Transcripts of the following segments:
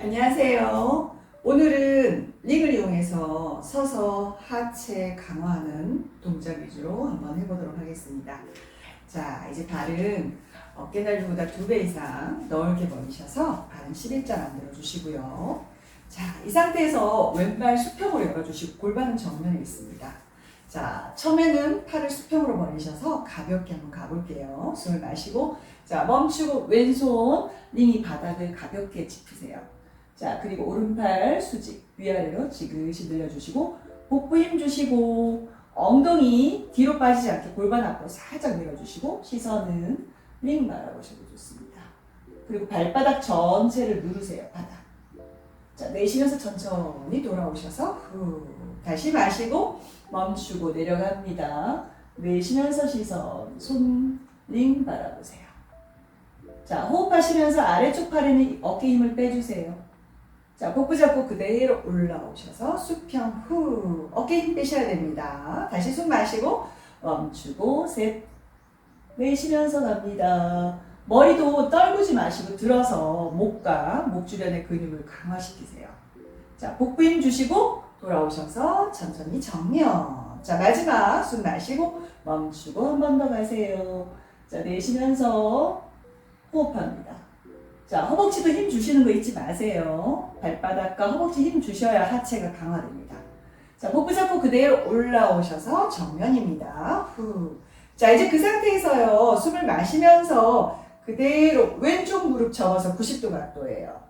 안녕하세요. 오늘은 링을 이용해서 서서 하체 강화하는 동작 위주로 한번 해보도록 하겠습니다. 자, 이제 발은 어깨 넓이보다 두 배 이상 넓게 벌리셔서 발은 11자 만들어 주시고요. 자, 이 상태에서 왼발 수평으로 열어주시고 골반은 정면에 있습니다. 자, 처음에는 팔을 수평으로 벌리셔서 가볍게 한번 가볼게요. 숨을 마시고, 자, 멈추고 왼손 링이 바닥을 가볍게 짚으세요. 자, 그리고 오른팔 수직 위아래로 지그시 늘려주시고 복부 힘 주시고 엉덩이 뒤로 빠지지 않게 골반 앞으로 살짝 밀어주시고 시선은 링 바라보셔도 좋습니다. 그리고 발바닥 전체를 누르세요. 바닥. 자, 내쉬면서 천천히 돌아오셔서 후 다시 마시고 멈추고 내려갑니다. 내쉬면서 시선 손 링 바라보세요. 자, 호흡하시면서 아래쪽 팔에는 어깨 힘을 빼주세요. 자, 복부 잡고 그대로 올라오셔서 수평 후 어깨 힘 빼셔야 됩니다. 다시 숨 마시고 멈추고 셋 내쉬면서 갑니다. 머리도 떨구지 마시고 들어서 목과 목 주변의 근육을 강화시키세요. 자, 복부 힘 주시고 돌아오셔서 천천히 정면. 자, 마지막 숨 마시고 멈추고 한 번 더 가세요. 자, 내쉬면서 호흡합니다. 자, 허벅지도 힘 주시는 거 잊지 마세요. 발바닥과 허벅지 힘 주셔야 하체가 강화됩니다. 자, 복부 잡고 그대로 올라오셔서 정면입니다. 후. 자, 이제 그 상태에서요, 숨을 마시면서 그대로 왼쪽 무릎 접어서 90도 각도예요.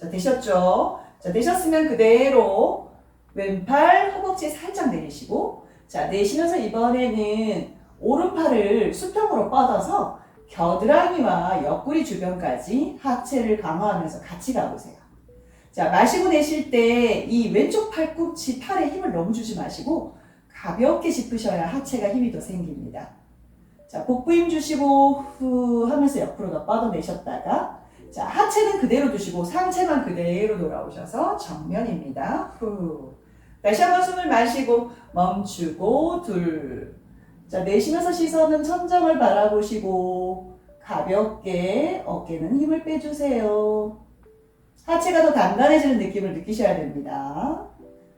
자, 되셨죠? 자, 되셨으면 그대로 왼팔 허벅지 살짝 내리시고, 자, 내쉬면서 이번에는 오른팔을 수평으로 뻗어서 겨드랑이와 옆구리 주변까지 하체를 강화하면서 같이 가보세요. 자, 마시고 내쉴 때 이 왼쪽 팔꿈치 팔에 힘을 너무 주지 마시고 가볍게 짚으셔야 하체가 힘이 더 생깁니다. 자, 복부 힘 주시고 후 하면서 옆으로 더 뻗어내셨다가 자, 하체는 그대로 두시고 상체만 그대로 돌아오셔서 정면입니다. 후. 다시 한번 숨을 마시고 멈추고 둘. 자, 내쉬면서 시선은 천정을 바라보시고 가볍게 어깨는 힘을 빼주세요. 하체가 더 단단해지는 느낌을 느끼셔야 됩니다.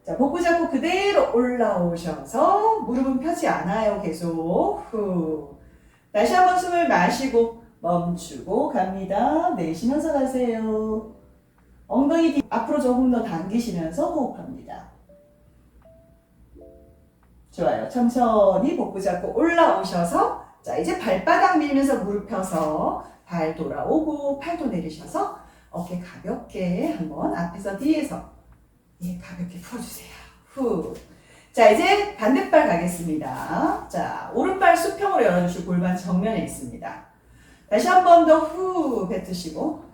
자, 복부 잡고 그대로 올라오셔서 무릎은 펴지 않아요. 계속. 후. 다시 한번 숨을 마시고 멈추고 갑니다. 내쉬면서 가세요. 엉덩이 뒤 앞으로 조금 더 당기시면서 호흡합니다. 좋아요. 천천히 복부 잡고 올라오셔서 자 이제 발바닥 밀면서 무릎 펴서 발 돌아오고 팔도 내리셔서 어깨 가볍게 한번 앞에서 뒤에서 예 가볍게 풀어주세요. 후. 자 이제 반대발 가겠습니다. 자 오른발 수평으로 열어주시고 골반 정면에 있습니다. 다시 한 번 더 후 뱉으시고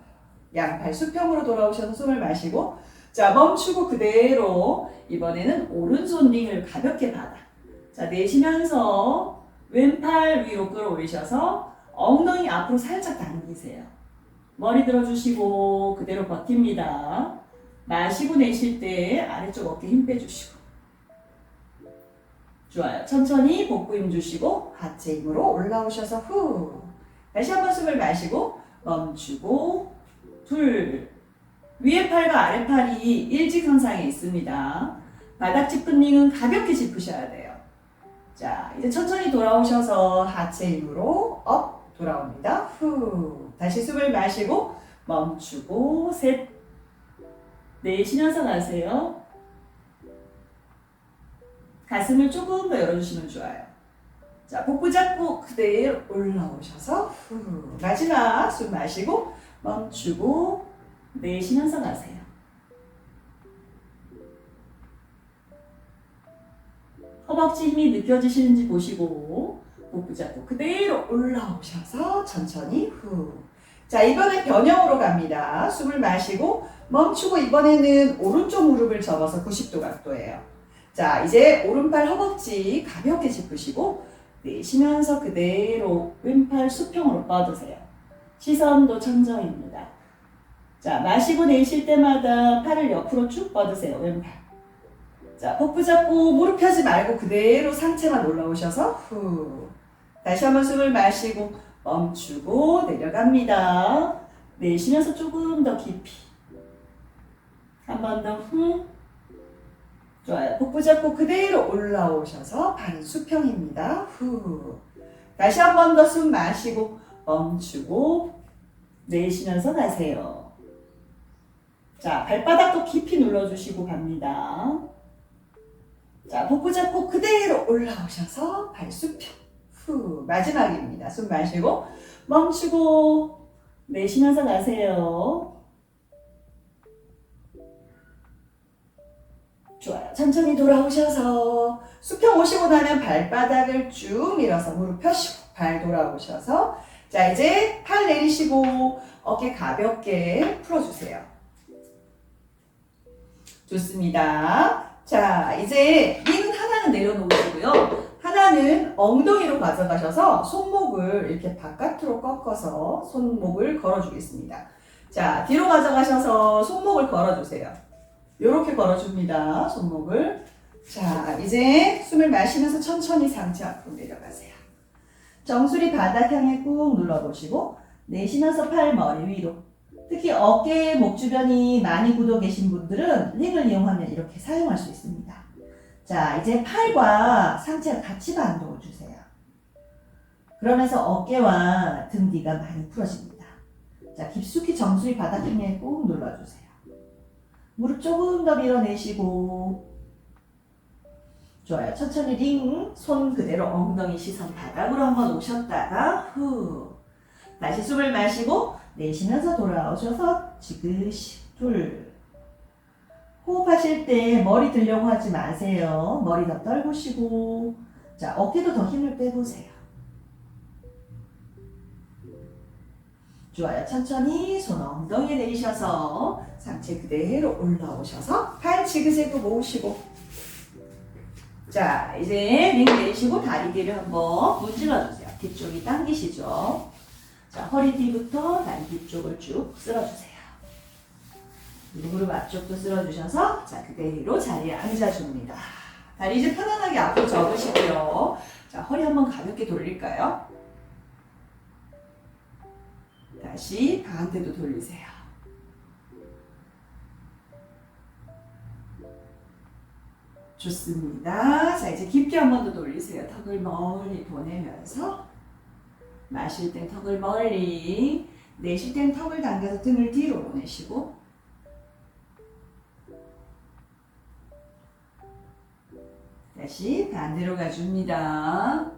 양팔 수평으로 돌아오셔서 숨을 마시고 자 멈추고 그대로 이번에는 오른손 링을 가볍게 받아 자, 내쉬면서 왼팔 위로 끌어올리셔서 엉덩이 앞으로 살짝 당기세요. 머리 들어주시고 그대로 버팁니다. 마시고 내쉴 때 아래쪽 어깨 힘 빼주시고. 좋아요. 천천히 복부 힘 주시고 하체 힘으로 올라오셔서 후. 다시 한번 숨을 마시고 멈추고 둘. 위에 팔과 아래 팔이 일직선상에 있습니다. 바닥 짚은 링은 가볍게 짚으셔야 돼요. 자, 이제 천천히 돌아오셔서 하체 힘으로 업 돌아옵니다. 후. 다시 숨을 마시고 멈추고 셋. 내쉬면서 가세요. 가슴을 조금 더 열어주시면 좋아요. 자, 복부 잡고 그대로 올라오셔서 후. 마지막 숨 마시고 멈추고 내쉬면서 가세요. 허벅지 힘이 느껴지시는지 보시고 복부 잡고 그대로 올라오셔서 천천히 후. 자, 이번엔 변형으로 갑니다. 숨을 마시고 멈추고 이번에는 오른쪽 무릎을 접어서 90도 각도예요. 자, 이제 오른팔 허벅지 가볍게 짚으시고 내쉬면서 그대로 왼팔 수평으로 뻗으세요. 시선도 천정입니다. 자, 마시고 내쉴 때마다 팔을 옆으로 쭉 뻗으세요. 왼팔. 자, 복부 잡고 무릎 펴지 말고 그대로 상체만 올라오셔서 후. 다시 한번 숨을 마시고 멈추고 내려갑니다. 내쉬면서 조금 더 깊이. 한 번 더 후. 좋아요. 복부 잡고 그대로 올라오셔서 발은 수평입니다. 후. 다시 한 번 더 숨 마시고 멈추고 내쉬면서 가세요. 자, 발바닥도 깊이 눌러주시고 갑니다. 자, 복부 잡고 그대로 올라오셔서 발 수평. 후. 마지막입니다. 숨 마시고 멈추고 내쉬면서 가세요. 좋아요. 천천히 돌아오셔서 수평 오시고 나면 발바닥을 쭉 밀어서 무릎 펴시고 발 돌아오셔서 자 이제 팔 내리시고 어깨 가볍게 풀어주세요. 좋습니다. 자 이제 링은 하나는 내려놓으시고요. 하나는 엉덩이로 가져가셔서 손목을 이렇게 바깥으로 꺾어서 손목을 걸어주겠습니다. 자 뒤로 가져가셔서 손목을 걸어주세요. 이렇게 걸어줍니다. 손목을. 자, 이제 숨을 마시면서 천천히 상체 앞으로 내려가세요. 정수리 바닥 향해 꾹 눌러보시고 내쉬면서 팔 머리 위로. 특히 어깨, 목 주변이 많이 굳어 계신 분들은 링을 이용하면 이렇게 사용할 수 있습니다. 자, 이제 팔과 상체를 같이 반동을 주세요. 그러면서 어깨와 등 뒤가 많이 풀어집니다. 자, 깊숙이 정수리 바닥 향해 꾹 눌러주세요. 무릎 조금 더 밀어내시고 좋아요. 천천히 링, 손 그대로 엉덩이 시선 바닥으로 한번 오셨다가 후 다시 숨을 마시고 내쉬면서 돌아오셔서 지그시 둘 호흡하실 때 머리 들려고 하지 마세요. 머리 더 떨구시고 자 어깨도 더 힘을 빼보세요. 좋아요. 천천히 손 엉덩이에 내리셔서 상체 그대로 올라오셔서 팔 지그재그 모으시고 자 이제 링 내리시고 다리 뒤를 한번 문질러 주세요. 뒤쪽이 당기시죠. 자 허리 뒤부터 다리 뒤쪽을 쭉 쓸어주세요. 무릎 앞쪽도 쓸어주셔서 자 그대로 자리에 앉아줍니다. 다리 이제 편안하게 앞으로 접으시고요. 자 허리 한번 가볍게 돌릴까요? 다시 가운데도 돌리세요. 좋습니다. 자, 이제 깊게 한 번 더 돌리세요. 턱을 멀리 보내면서 마실 땐 턱을 멀리, 내쉴 땐 턱을 당겨서 등을 뒤로 보내시고 다시 반대로 가줍니다.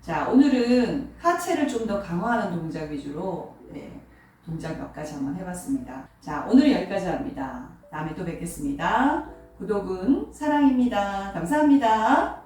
자, 오늘은 하체를 좀 더 강화하는 동작 위주로 네, 동작 몇 가지 한번 해봤습니다. 자, 오늘은 여기까지 합니다. 다음에 또 뵙겠습니다. 구독은 사랑입니다. 감사합니다.